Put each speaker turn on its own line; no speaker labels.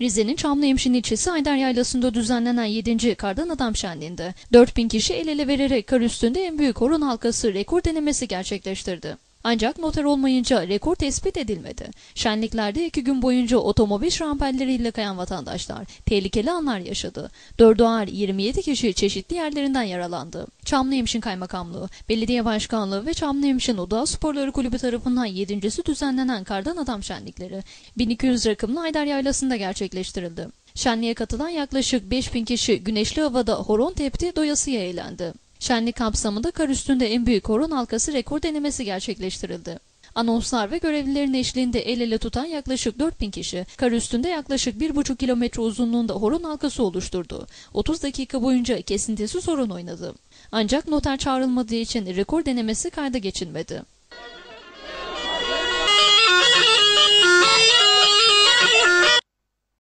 Rize'nin Çamlıhemşin ilçesi Ayder Yaylası'nda düzenlenen 7. Kardan Adam Şenliği'nde 4000 kişi el ele vererek kar üstünde en büyük horon halkası rekor denemesi gerçekleştirdi. Ancak noter olmayınca rekor tespit edilmedi. Şenliklerde iki gün boyunca otomobil şrampelleriyle kayan vatandaşlar tehlikeli anlar yaşadı. Dördü ağır 27 kişi çeşitli yerlerinden yaralandı. Çamlıhemşin Kaymakamlığı, Belediye Başkanlığı ve Çamlıhemşin Oda Sporları Kulübü tarafından yedincisi düzenlenen Kardan Adam Şenlikleri 1200 rakımlı Ayder Yaylası'nda gerçekleştirildi. Şenliğe katılan yaklaşık 5000 kişi güneşli havada horon tepti doyasıya eğlendi. Şenlik kapsamında kar üstünde en büyük horon halkası rekor denemesi gerçekleştirildi. Anonslar ve görevlilerin eşliğinde el ele tutan yaklaşık 4000 kişi kar üstünde yaklaşık 1,5 kilometre uzunluğunda horon halkası oluşturdu. 30 dakika boyunca kesintisiz horon oynadı. Ancak noter çağrılmadığı için rekor denemesi kayda geçilmedi.